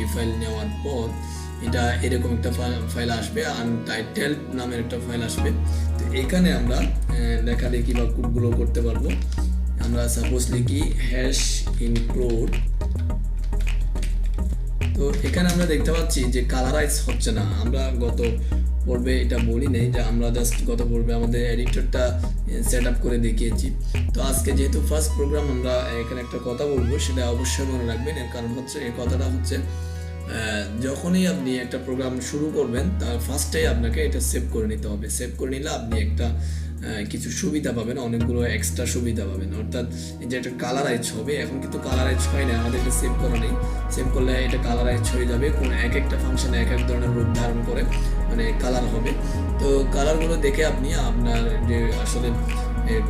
MT file নেওয়ার পর এটা এরকম একটা ফাইল আসবে আনটাইটেল নামের একটা ফাইল আসবে। তো এখানে আমরা লেখালেখি বা কোডগুলো করতে পারব। আমরা সাপোজ লিখি হ্যাশ ইনক্লুড তো এখানে আমরা দেখতে পাচ্ছি যে কালারাইজ হচ্ছে না। আমরা গত পর্বে এটা বলি নেই যে আমরা জাস্ট গত পর্বে আমাদের এডিটরটা সেট আপ করে দেখিয়েছি। তো আজকে যেহেতু ফার্স্ট প্রোগ্রাম আমরা এখানে একটা কথা বলব, সেটা অবশ্যই মনে রাখবেন। এর কারণ হচ্ছে, এই কথাটা হচ্ছে যখনই আপনি একটা প্রোগ্রাম শুরু করবেন, তার ফার্স্টেই আপনাকে এটা সেভ করে নিতে হবে। সেভ করে নিলে আপনি একটা কিছু সুবিধা পাবেন, অনেকগুলো এক্সট্রা সুবিধা পাবেন। অর্থাৎ যে একটা কালারাইজ হবে এখন কিন্তু কালারাইজ হয় না, আমাদের এটা সেভ করা নেই। সেভ করলে এটা কালারাইজ হয়ে যাবে, কোন এক একটা ফাংশনে এক এক ধরনের রূপ ধারণ করে মানে কালার হবে। তো কালারগুলো দেখে আপনি আপনার যে আসলে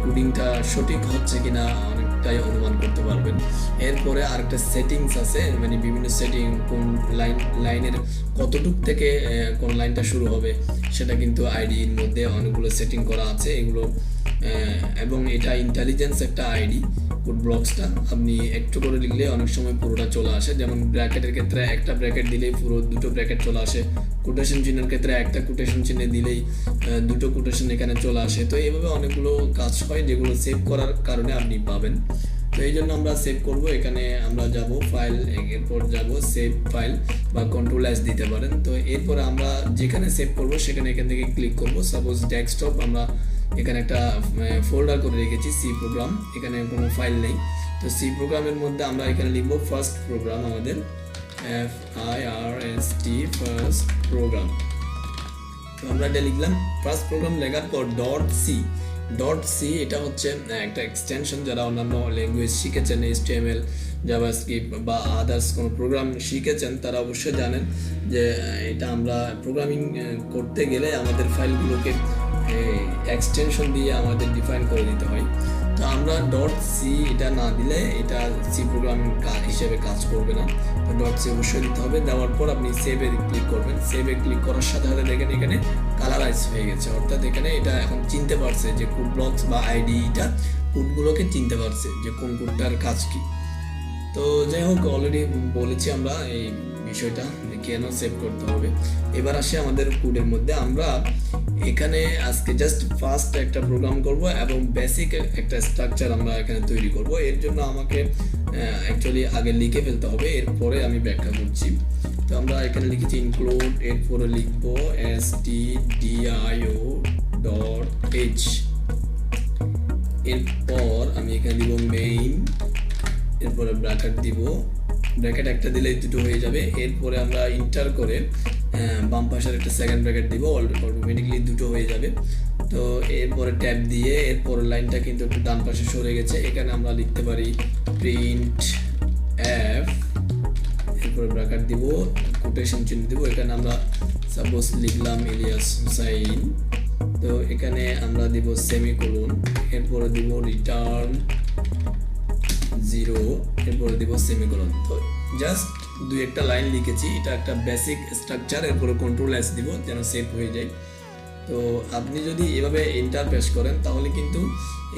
কোডিংটা সঠিক হচ্ছে কিনা অনেকটাই অনুমান করতে পারবেন। এরপরে আরেকটা সেটিংস আছে মানে বিভিন্ন সেটিং কোন লাইন লাইনের কতটুক থেকে কোন লাইনটা শুরু হবে, সেটা কিন্তু আইডির মধ্যে অনেকগুলো সেটিং করা আছে। এগুলো এবং এটা ইন্টেলিজেন্স একটা আইডি কোড ব্লকসটা আপনি একটু করে লিখলে অনেক সময় পুরোটা চলে আসে। যেমন ব্র্যাকেটের ক্ষেত্রে একটা ব্র্যাকেট দিলেই পুরো দুটো ব্র্যাকেট চলে আসে। কোটেশন চিহ্নের ক্ষেত্রে একটা কোটেশন চিহ্নে দিলেই দুটো কোটেশন এখানে চলে আসে। তো এইভাবে অনেকগুলো কাজ হয় যেগুলো সেভ করার কারণে আপনি পাবেন। তো এই জন্য আমরা সেভ করব। এখানে আমরা যাব ফাইল এরপর যাব সেভ ফাইল বা কন্ট্রোল এস দিতে পারেন। তো এরপরে আমরা যেখানে সেভ করব, সেখানে এখান থেকে ক্লিক করব। সাপোজ ডেস্কটপ আমরা এখানে একটা ফোল্ডার করে রেখেছি সি প্রোগ্রাম এখানে কোনো ফাইল নেই। তো সি প্রোগ্রামের মধ্যে আমরা এখানে লিখব ফার্স্ট প্রোগ্রাম আমাদের। F I R S T first program তো আমরা এটা লিখলাম। ফার্স্ট প্রোগ্রাম লেখার পর ডট সি ডট সি এটা হচ্ছে একটা এক্সটেনশন যারা অন্যান্য ল্যাঙ্গুয়েজ শিখেছেন H T M L JavaScript বা আদার্স কোনো প্রোগ্রাম শিখেছেন, তারা অবশ্যই জানেন যে এটা আমরা প্রোগ্রামিং করতে গেলে আমাদের ফাইলগুলোকে এক্সটেনশন দিয়ে আমাদের ডিফাইন করে দিতে হয়। তো আমরা ডট সি এটা না দিলে এটা সি প্রোগ্রাম হিসেবে কাজ করবে না। তো ডট সি অবশ্যই দিতে হবে। দেওয়ার পর আপনি সেভে ক্লিক করবেন। সেভে ক্লিক করার সাথে সাথে দেখেন এখানে কালারাইজ হয়ে গেছে। অর্থাৎ এখানে এটা এখন চিনতে পারছে যে কোড ব্লকস বা আইডিটা কোডগুলোকে চিনতে পারছে যে কোন কোডটার কাজ কি। তো যাই হোক অলরেডি বলেছি আমরা এই বিষয়টা কেন সেভ করতে হবে। এবার আসি আমাদের কোডের মধ্যে। আমরা এখানে আজকে জাস্ট ফার্স্ট একটা প্রোগ্রাম করব এবং বেসিক একটা স্ট্রাকচার আমরা এখানে তৈরি করব। এর জন্য আমাকে অ্যাকচুয়ালি আগে লিখে ফেলতে হবে, এরপরে আমি ব্যাখ্যা করছি। তো আমরা এখানে লিখেছি ইনক্লুড এরপরে লিখব S T DIO dot H এরপর আমি এখানে দিব মেইন এরপরে ব্র্যাকেট দিব। ব্র্যাকেট একটা দিলেই দুটো হয়ে যাবে। এরপরে আমরা ইন্টার করে বাম পাশের একটা সেকেন্ড ব্র্যাকেট দিব। অটোমেটিকলি দুটো হয়ে যাবে। তো এরপরে ট্যাব দিয়ে এরপরের লাইনটা কিন্তু একটু ডান পাশে সরে গেছে। এখানে আমরা লিখতে পারি প্রিন্ট এফ এরপরে ব্র্যাকেট দিব কোটেশন চিহ্ন দিব। এখানে আমরা সাপোজ লিখলাম ইলিয়াস হুসাইন। তো এখানে আমরা দিব সেমিকোলন এরপরে দিব রিটার্ন জিরো এরপরে দিব সেমিকোলন তো জাস্ট দুই একটা লাইন লিখেছি, এটা একটা বেসিক স্ট্রাকচার এরপরে কন্ট্রোল এস দিব যেন সেভ হয়ে যায়। তো আপনি যদি এভাবে ইন্টারপ্রেস করেন, তাহলে কিন্তু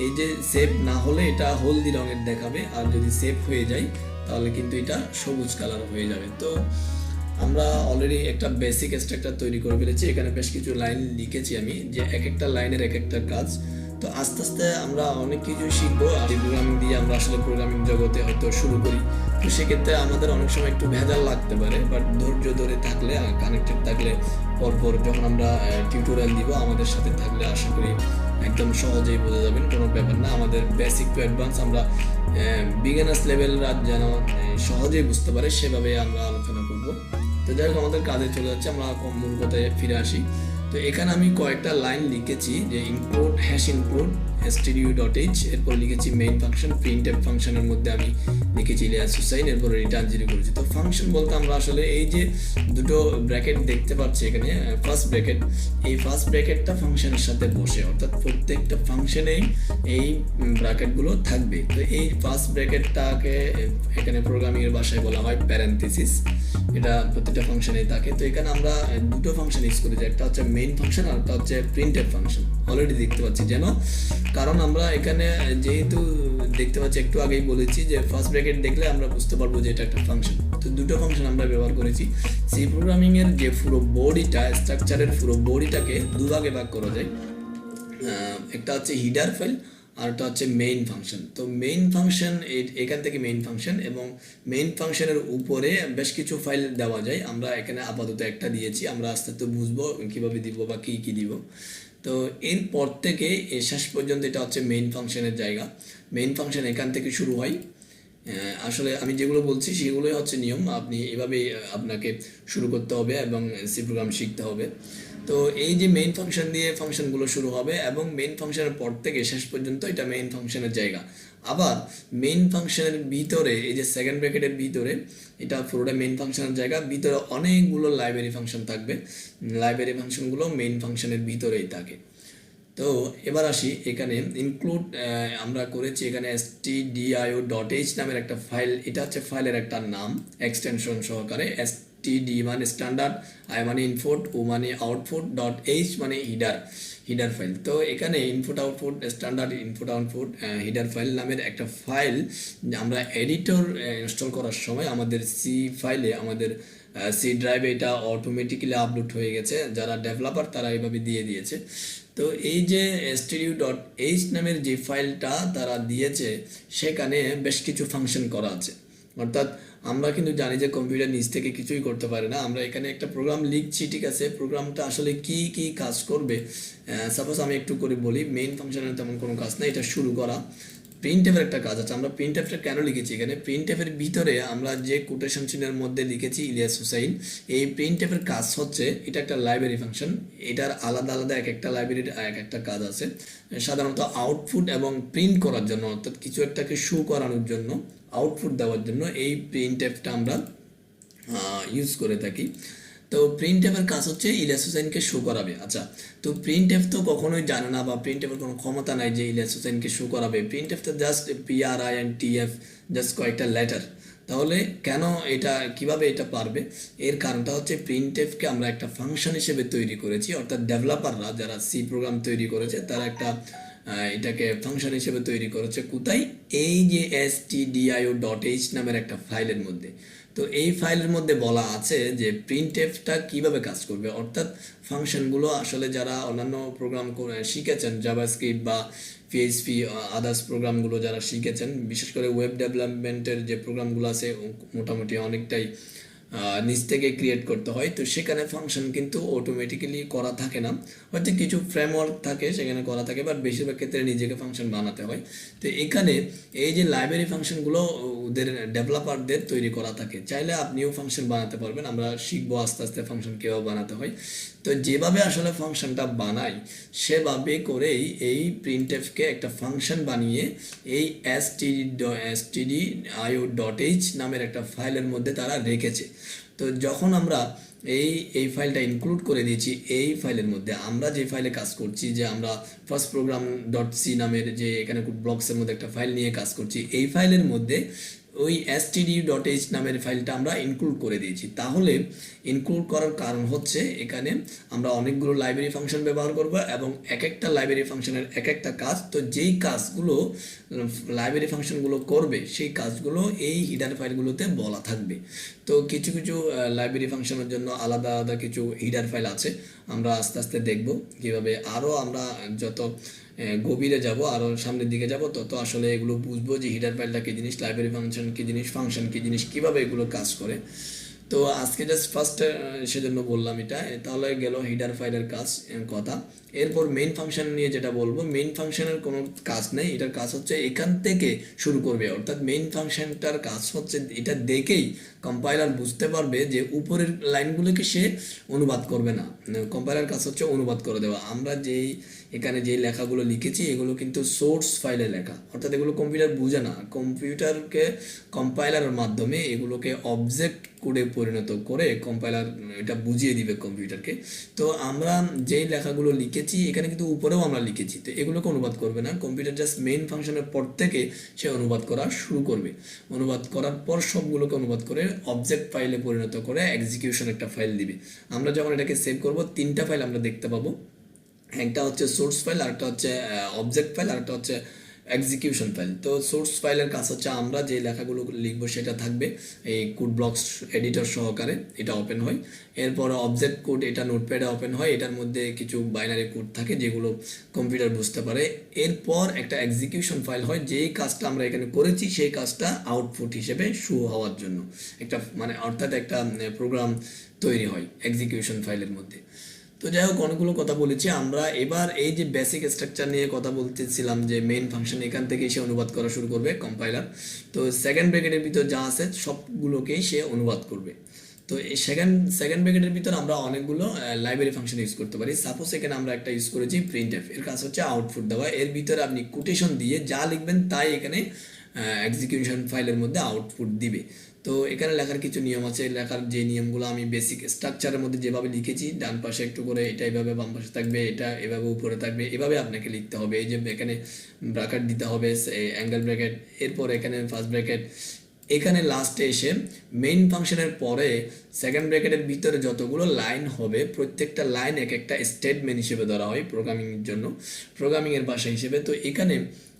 এই যে সেভ না হলে এটা হলদি রঙের দেখাবে, আর যদি সেভ হয়ে যায়, তাহলে কিন্তু এটা সবুজ কালার হয়ে যাবে। তো আমরা অলরেডি একটা বেসিক স্ট্রাকচার তৈরি করে ফেলেছি, এখানে বেশ কিছু লাইন লিখেছি আমি, যে এক একটা লাইনের এক একটা কাজ তো আস্তে আস্তে আমরা অনেক কিছু শিখব প্রোগ্রামিং দিয়ে আমরা আসলে প্রোগ্রামিং জগতে হয়তো শুরু করি। তো সেক্ষেত্রে আমাদের অনেক সময় একটু ভেজাল লাগতে পারে বাট ধৈর্য ধরে থাকলে কানেক্টেড থাকলে পরপর যখন আমরা টিউটোরিয়াল দিব, আমাদের সাথে থাকলে আশা করি একদম সহজেই বোঝা যাবেন, কোনো ব্যাপার না। আমাদের বেসিক টু অ্যাডভান্স আমরা বিগিনার্স লেভেলরা যেন সহজেই বুঝতে পারে, সেভাবে আমরা আলোচনা করব। তো যাই হোক, আমাদের কাজে চলে যাচ্ছে, আমরা মূল কথায় ফিরে আসি। তো এখানে আমি কয়েকটা লাইন লিখেছি যে ইনক্লুড হ্যাশ ইনক্লুড স্টুডিও লিখেছি মেইন ফাংশন প্রিন্ট ফাংশনের মধ্যে আমি লিখেছি রিটার্ন জিরো করেছি। তো ফাংশন বলতে আমরা আসলে এই যে দুটো ব্র্যাকেট দেখতে পাচ্ছি এখানে ফার্স্ট ব্র্যাকেট এই ফার্স্ট ব্র্যাকেটটা ফাংশনের সাথে বসে, অর্থাৎ প্রত্যেকটা ফাংশনেই এই ব্র্যাকেটগুলো থাকবে। তো এই ফার্স্ট ব্র্যাকেটটাকে এখানে প্রোগ্রামিং এর ভাষায় বলা হয় প্যারেন্থেসিস এটা প্রত্যেকটা ফাংশনেই থাকে। তো এখানে আমরা দুটো ফাংশন ইউজ করেছি একটা হচ্ছে মেইন ফাংশন আর একটা হচ্ছে প্রিন্টেড ফাংশন অলরেডি দেখতে পাচ্ছি যেন কারণ আমরা এখানে যেহেতু দেখতে পাচ্ছি, একটু আগেই বলেছি যে ফার্স্ট ব্র্যাকেট দেখলে আমরা বুঝতে পারব যে এটা একটা ফাংশন তো দুটো ফাংশন আমরা ব্যবহার করেছি। সি প্রোগ্রামিং এর যে পুরো বডিটা স্ট্রাকচারের পুরো বডিটাকে দুভাগে ভাগ করা যায়। একটা হচ্ছে হিডার ফাইল আর একটা হচ্ছে মেইন ফাংশন তো মেইন ফাংশন এখান থেকে মেইন ফাংশন এবং মেইন ফাংশনের উপরে বেশ কিছু ফাইল দেওয়া যায়। আমরা এখানে আপাতত একটা দিয়েছি। আমরা আস্তে আস্তে বুঝব কীভাবে দিব বা কী কী দিব। তো এরপর থেকে এ শেষ পর্যন্ত এটা হচ্ছে মেইন ফাংশনের জায়গা। মেইন ফাংশন এখান থেকে শুরু হয়। আসলে আমি যেগুলো বলছি সেগুলোই হচ্ছে নিয়ম। আপনি এভাবে আপনাকে শুরু করতে হবে এবং সি প্রোগ্রাম শিখতে হবে। তো এই যে মেইন ফাংশন দিয়ে ফাংশনগুলো শুরু হবে এবং মেইন ফাংশনের পর থেকে শেষ পর্যন্ত এটা মেইন ফাংশনের জায়গা। আবার মেইন ফাংশনের ভিতরে, এই যে সেকেন্ড ব্র্যাকেটের ভিতরে, এটা পুরোটা মেইন ফাংশনের জায়গা, ভিতরে অনেকগুলো লাইব্রেরি ফাংশন থাকবে। লাইব্রেরি ফাংশনগুলো মেইন ফাংশনের ভিতরেই থাকে। তো এবার আসি, এখানে ইনক্লুড আমরা করেছি এখানে S T DIO dot H নামের একটা ফাইল এটা হচ্ছে ফাইলের একটা নাম এক্সটেনশন সহকারে এস টি ডি মানে স্ট্যান্ডার্ড আই মানে ইনপুট ও মানে আউটপুট ডট এইচ মানে হিডার হিডার ফাইল তো এখানে input output standard input output header file নামের একটা ফাইল আমরা এডিটর ইনস্টল করার সময় আমাদের সি ফাইলে আমাদের সি ড্রাইভে এটা অটোমেটিক্যালি আপলোড হয়ে গেছে। যারা ডেভেলপার তারা এইভাবে দিয়ে দিয়েছে। তো এই যে স্টুডিও ডট এইচ নামের যে ফাইলটা তারা দিয়েছে, সেখানে বেশ কিছু ফাংশন করা আছে। অর্থাৎ আমরা কিন্তু জানি যে কম্পিউটার নিজ থেকে কিছুই করতে পারে না। আমরা এখানে একটা প্রোগ্রাম লিখছি, ঠিক আছে? প্রোগ্রামটা আসলে কি কি কাজ করবে? সাপোজ আমি একটু করে বলি মেইন ফাংশনের তেমন কোনো কাজ না এটা শুরু করা। প্রিন্ট এফের একটা কাজ আছে, আমরা প্রিন্ট এফটা কেন লিখেছি? এখানে প্রিন্ট এফের ভিতরে আমরা যে কোটেশন চিহ্নের মধ্যে লিখেছি ইলিয়াস হুসাইন, এই প্রিন্ট এফের কাজ হচ্ছে, এটা একটা লাইব্রেরি ফাংশন এটার আলাদা আলাদা এক একটা লাইব্রেরির এক একটা কাজ আছে। সাধারণত আউটপুট এবং প্রিন্ট করার জন্য, অর্থাৎ কিছু একটাকে শো করানোর জন্য আউটপুট দেওয়ার জন্য এই প্রিন্ট এফটা আমরা ইউজ করে থাকি। তো প্রিন্ট এফের কাজ হচ্ছে ইলিয়াস হোসেনকে শো করাবে। আচ্ছা তো প্রিন্ট এফ তো কখনোই জানে না বা প্রিন্ট এফের কোনো ক্ষমতা নাই যে ইলিয়াস হোসেনকে শো করাবে। প্রিন্ট এফ তো just P R I N T F just কয়েকটা লেটার তাহলে কেন এটা, কীভাবে এটা পারবে? এর কারণটা হচ্ছে প্রিন্ট এফকে আমরা একটা ফাংশন হিসেবে তৈরি করেছি, অর্থাৎ ডেভেলপাররা যারা সি প্রোগ্রাম তৈরি করেছে, তারা একটা এটাকে ফাংশন হিসেবে তৈরি করেছে। কোথায়? এই যে S T DIO dot H নামের একটা ফাইলের মধ্যে। তো এই ফাইলের মধ্যে বলা আছে যে প্রিন্ট এফটা কীভাবে কাজ করবে? অর্থাৎ ফাংশনগুলো আসলে যারা অন্যান্য প্রোগ্রাম শিখেছেন জাভাস্ক্রিপ্ট বা পিএইচপি আদার্স প্রোগ্রামগুলো যারা শিখেছেন, বিশেষ করে ওয়েব ডেভেলপমেন্টের যে প্রোগ্রামগুলো আছে মোটামুটি অনেকটাই নিজ থেকে ক্রিয়েট করতে হয়। তো সেখানে ফাংশন কিন্তু অটোমেটিক্যালি করা থাকে না। হয়তো কিছু ফ্রেমওয়ার্ক থাকে, সেখানে করা থাকে বাট বেশিরভাগ ক্ষেত্রে নিজেকে ফাংশন বানাতে হয়। তো এখানে এই যে লাইব্রেরি ফাংশনগুলো ওদের ডেভেলপারদের তৈরি করা থাকে, চাইলে আপনিও ফাংশন বানাতে পারবেন। আমরা শিখব আস্তে আস্তে ফাংশন কীভাবে বানাতে হয়। তো যেভাবে আসলে ফাংশনটা বানাই, সেভাবে করেই এই প্রিন্টএফকে একটা ফাংশন বানিয়ে এই এস টিডি এস টিডি আইও ডট এইচ নামের একটা ফাইলের মধ্যে তারা রেখেছে। তো যখন আমরা এই এই ফাইলটা ইনক্লুড করে দিয়েছি, এই ফাইলের মধ্যে আমরা যে ফাইলে কাজ করছি, যে আমরা ফার্স্ট প্রোগ্রাম ডট সি নামের যে এখানে ব্লকসের মধ্যে একটা ফাইল নিয়ে কাজ করছি, এই ফাইলের মধ্যে ওই এস টিডি ডট এইচ নামের ফাইলটা আমরা ইনক্লুড করে দিয়েছি। তাহলে ইনক্লুড করার কারণ হচ্ছে এখানে আমরা অনেকগুলো লাইব্রেরি ফাংশন ব্যবহার করব এবং এক একটা লাইব্রেরি ফাংশনের এক একটা কাজ। তো যেই কাজগুলো লাইব্রেরি ফাংশনগুলো করবে, সেই কাজগুলো এই হিডার ফাইলগুলোতে বলা থাকবে। তো কিছু কিছু লাইব্রেরি ফাংশনের জন্য আলাদা আলাদা কিছু হিডার ফাইল আছে। আমরা আস্তে আস্তে দেখব কীভাবে। আরও আমরা যত গভীরে যাব আরও সামনের দিকে যাব তত আসলে এগুলো বুঝব যে হিডার ফাইলটা কী জিনিস লাইব্রেরি ফাংশন কী জিনিস ফাংশন কী জিনিস, কীভাবে এগুলো কাজ করে। তো আজকে জাস্ট ফার্স্ট সেজন্য বললাম এটা তাহলে গেল হিডার ফাইলের কাজ কথা। এরপর মেইন ফাংশন নিয়ে যেটা বলব মেইন ফাংশনের কোনো কাজ নেই, এটার কাজ হচ্ছে এখান থেকে শুরু করবে, অর্থাৎ মেইন ফাংশনটার কাজ হচ্ছে এটা দেখেই কম্পাইলার বুঝতে পারবে যে উপরের লাইনগুলোকে সে অনুবাদ করবে না। কম্পাইলার কাজ হচ্ছে অনুবাদ করে দেওয়া। আমরা যেই এখানে যেই লেখাগুলো লিখেছি, এগুলো কিন্তু সোর্স ফাইলে লেখা। অর্থাৎ এগুলো কম্পিউটার বুঝে না। কম্পিউটারকে কম্পাইলারের মাধ্যমে এগুলোকে অবজেক্ট কোডে পরিণত করে কম্পাইলার এটা বুঝিয়ে দিবে কম্পিউটারকে তো আমরা যেই লেখাগুলো লিখেছি, এখানে কিন্তু উপরেও আমরা লিখেছি। তো এগুলোকে অনুবাদ করবে না। কম্পিউটার জাস্ট মেইন ফাংশনের পর থেকে সে অনুবাদ করা শুরু করবে। অনুবাদ করার পর সবগুলোকে অনুবাদ করে অবজেক্ট ফাইলে পরিণত করে এক্সিকিউশন একটা ফাইল দিবে। আমরা যখন এটাকে সেভ করব, তিনটা ফাইল আমরা দেখতে পাবো। একটা হচ্ছে সোর্স ফাইল আর একটা হচ্ছে অবজেক্ট ফাইল আর একটা হচ্ছে এক্সিকিউশন ফাইল তো সোর্স ফাইলের কাজ হচ্ছে আমরা যে লেখাগুলো লিখব সেটা থাকবে, এই কোড ব্লকস এডিটর সহকারে এটা ওপেন হয়। এরপর অবজেক্ট কোড এটা নোটপ্যাডে ওপেন হয়, এটার মধ্যে কিছু বাইনারি কোড থাকে যেগুলো কম্পিউটার বুঝতে পারে। এরপর একটা এক্সিকিউশন ফাইল হয়, যেই কাজটা আমরা এখানে করেছি সেই কাজটা আউটপুট হিসেবে শো হওয়ার জন্য। একটা মানে অর্থাৎ একটা প্রোগ্রাম তৈরি হয় এক্সিকিউশন ফাইলের মধ্যে। তো যাই হোক, অনেকগুলো কথা বলেছি। আমরা এবার এই যে বেসিক স্ট্রাকচার নিয়ে কথা বলতেছিলাম যে মেইন ফাংশন এখান থেকে সে অনুবাদ করা শুরু করবে কম্পাইলার তো সেকেন্ড ব্র্যাকেটের ভিতর যা আছে, সবগুলোকেই সে অনুবাদ করবে। তো এই সেকেন্ড সেকেন্ড ব্র্যাকেটের ভিতর আমরা অনেকগুলো লাইব্রেরি ফাংশন ইউজ করতে পারি। সাপোজ এখানে আমরা একটা ইউজ করেছি প্রিন্ট এফ এর কাজ হচ্ছে আউটপুট দেওয়া। এর ভিতরে আপনি কোটেশন দিয়ে যা লিখবেন তাই এখানে এক্সিকিউশন ফাইলের মধ্যে আউটপুট দিবে। তো এখানে লেখার কিছু নিয়ম আছে। লেখার যে নিয়মগুলো আমি বেসিক স্ট্রাকচারের মধ্যে যেভাবে লিখেছি, ডান পাশে একটু করে এটা এভাবে বাম পাশে থাকবে, এটা এভাবে উপরে থাকবে, এভাবে আপনাকে লিখতে হবে। এই যে এখানে ব্র্যাকেট দিতে হবে অ্যাঙ্গেল ব্র্যাকেট এরপর এখানে ফার্স্ট ব্র্যাকেট এখানে লাস্টে এসে মেইন ফাংশনের পরে সেকেন্ড ব্র্যাকেটের ভিতরে যতগুলো লাইন হবে, প্রত্যেকটা লাইন এক একটা স্টেটমেন্ট হিসেবে ধরা হয় প্রোগ্রামিংয়ের জন্য প্রোগ্রামিংয়ের ভাষা হিসেবে। তো এখানে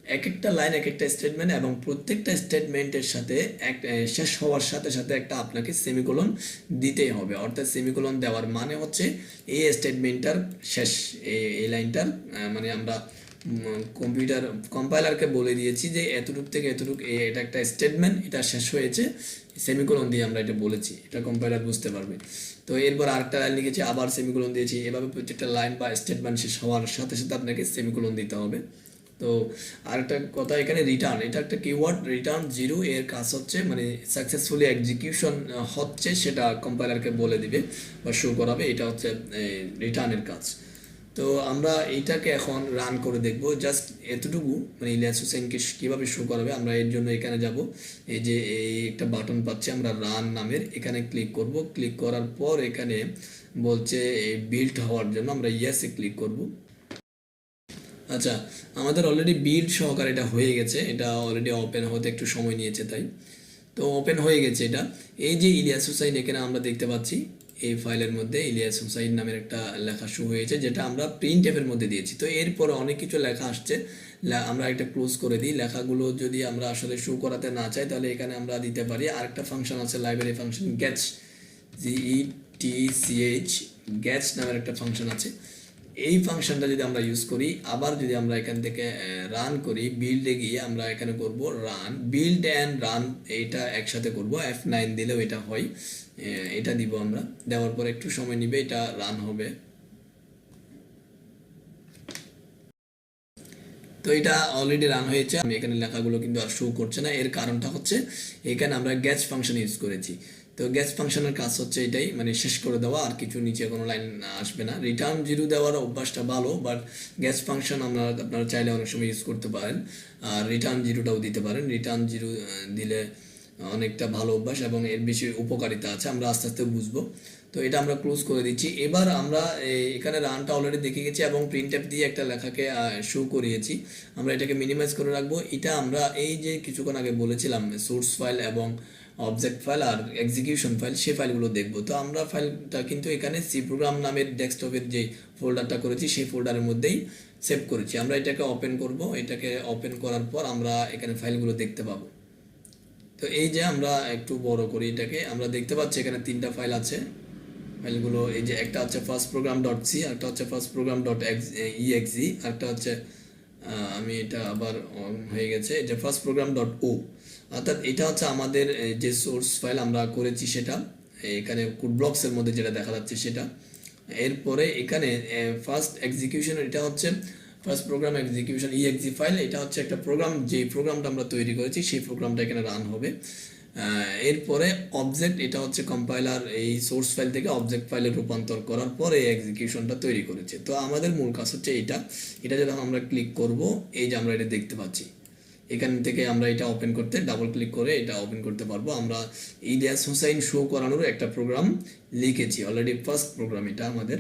এক একটা লাইন এক একটা স্টেটমেন্ট এবং প্রত্যেকটা স্টেটমেন্টের সাথে এক শেষ হওয়ার সাথে সাথে একটা আপনাকে সেমিকোলন দিতেই হবে। অর্থাৎ সেমিকোলন দেওয়ার মানে হচ্ছে এই স্টেটমেন্টটার শেষ এই লাইনটার মানে আমরা কম্পিউটার কম্পাইলারকে বলে দিয়েছি যে এতটুক থেকে এতটুক এটা একটা স্টেটমেন্ট এটা শেষ হয়েছে সেমিকোলন দিয়ে আমরা এটা বলেছি, এটা কম্পাইলার বুঝতে পারবে। তো এরপর আরেকটা লাইন লিখেছি, আবার সেমিকোলন দিয়েছি, এভাবে প্রত্যেকটা লাইন বা স্টেটমেন্ট শেষ হওয়ার সাথে সাথে আপনাকে সেমিকোলন দিতে হবে। তো আরেকটা কথা এখানে রিটার্ন এটা একটা কিওয়ার্ড রিটার্ন জিরো এর কাজ হচ্ছে মানে সাকসেসফুলি এক্সিকিউশন হচ্ছে সেটা কম্পাইলারকে বলে দিবে বা শো করাবে, এটা হচ্ছে রিটার্নের কাজ। তো আমরা এইটাকে এখন রান করে দেখব জাস্ট এতটুকু মানে ইলিয়াস হোসেনকে কীভাবে শো করাবে, আমরা এর জন্য এখানে যাব, এই যে, এই একটা বাটন পাচ্ছি আমরা রান নামের, এখানে ক্লিক করব ক্লিক করার পর এখানে বলছে বিল্ড হওয়ার জন্য আমরা ইয়েসে ক্লিক করব। আচ্ছা আমাদের অলরেডি বিল্ড সহকারে এটা হয়ে গেছে, এটা অলরেডি ওপেন হতে একটু সময় নিয়েছে তাই। তো ওপেন হয়ে গেছে এটা। এই যে ইলিয়াস হুসাইন এখানে আমরা দেখতে পাচ্ছি, এই ফাইলের মধ্যে ইলিয়াস হুসাইন নামের একটা লেখা শো হয়েছে, যেটা আমরা প্রিন্ট এফের মধ্যে দিয়েছি। তো এরপরে অনেক কিছু লেখা আসছে আমরা একটা ক্লোজ করে দিই। লেখাগুলো যদি আমরা আসলে শো করাতে না চাই, তাহলে এখানে আমরা দিতে পারি। আরেকটা ফাংশন আছে library function getch GE T CH getch নামের একটা ফাংশন আছে। এই ফাংশনটা যদি আমরা ইউজ করি, আবার যদি আমরা এখান থেকে রান করি বিল্ডে গিয়ে আমরা এখানে করব রান বিল্ড অ্যান্ড রান এইটা একসাথে করব এফ নাইন দিলেও এটা হয় এটা দিব আমরা, দেওয়ার পর একটু সময় নিবে, এটা রান হবে। তো এটা অলরেডি রান হয়েছে, আমি এখানে লেখাগুলো কিন্তু আর শো করছে না, এর কারণটা হচ্ছে, এখানে আমরা গ্যাচ ফাংশন ইউজ করেছি। তো গ্যাস ফাংশনের কাজ হচ্ছে এটাই মানে শেষ করে দেওয়া, আর কিছু নিচে কোনো লাইন আসবে না। রিটার্ন জিরো দেওয়ার অভ্যাসটা ভালো বাট গ্যাস ফাংশন আমরা, আপনারা চাইলে অনেক সময় ইউজ করতে পারেন। আর রিটার্ন জিরোটাও দিতে পারেন। রিটার্ন জিরো দিলে অনেকটা ভালো অভ্যাস এবং এর বেশি উপকারিতা আছে। আমরা আস্তে আস্তে বুঝব। তো এটা আমরা ক্লোজ করে দিচ্ছি। এবার আমরা এখানে রানটা অলরেডি দেখে গেছি এবং প্রিন্ট অ্যাপ দিয়ে একটা লেখাকে শো করিয়েছি। আমরা এটাকে মিনিমাইজ করে রাখব। এটা আমরা এই যে কিছুক্ষণ আগে বলেছিলাম সোর্স ফাইল এবং অবজেক্ট ফাইল আর এক্সিকিউশন ফাইল সেই ফাইলগুলো দেখব। তো আমরা ফাইলটা কিন্তু এখানে সি প্রোগ্রাম নামের ডেস্কটপের যে ফোল্ডারটা করেছি, সেই ফোল্ডারের মধ্যেই সেভ করেছি। আমরা এটাকে ওপেন করব। এটাকে ওপেন করার পর আমরা এখানে ফাইলগুলো দেখতে পাবো। তো এই যে আমরা একটু বড় করি এটাকে, আমরা দেখতে পাচ্ছি এখানে তিনটা ফাইল আছে। ফাইলগুলো এই যে একটা হচ্ছে ফার্স্ট প্রোগ্রাম ডট সি একটা হচ্ছে first program dot ex EXE একটা হচ্ছে আমি এটা আবার হয়ে গেছে। যে ফার্স্ট প্রোগ্রাম ডট ও অর্থাৎ এটা হচ্ছে আমাদের যে সোর্স ফাইল আমরা করেছি সেটা এখানে কোড ব্লকসের মধ্যে যেটা দেখা যাচ্ছে সেটা। এরপরে এখানে ফার্স্ট এক্সিকিউশন এটা হচ্ছে first program execution EXE file এটা হচ্ছে একটা প্রোগ্রাম যে প্রোগ্রামটা আমরা তৈরি করেছি, সেই প্রোগ্রামটা এখানে রান হবে। এরপরে অবজেক্ট এটা হচ্ছে কম্পাইলার এই সোর্স ফাইল থেকে অবজেক্ট ফাইলে রূপান্তর করার পরে এই এক্সিকিউশনটা তৈরি করেছে। তো আমাদের মূল কাজ হচ্ছে এটা এটা যখন আমরা ক্লিক করব, এই যে আমরা এটা দেখতে পাচ্ছি। এখান থেকে আমরা এটা ওপেন করতে ডাবল ক্লিক করে এটা ওপেন করতে পারব। আমরা ইলিয়াস হোসাইন শো করানোর একটা প্রোগ্রাম লিখেছি। অলরেডি ফার্স্ট প্রোগ্রাম এটা আমাদের।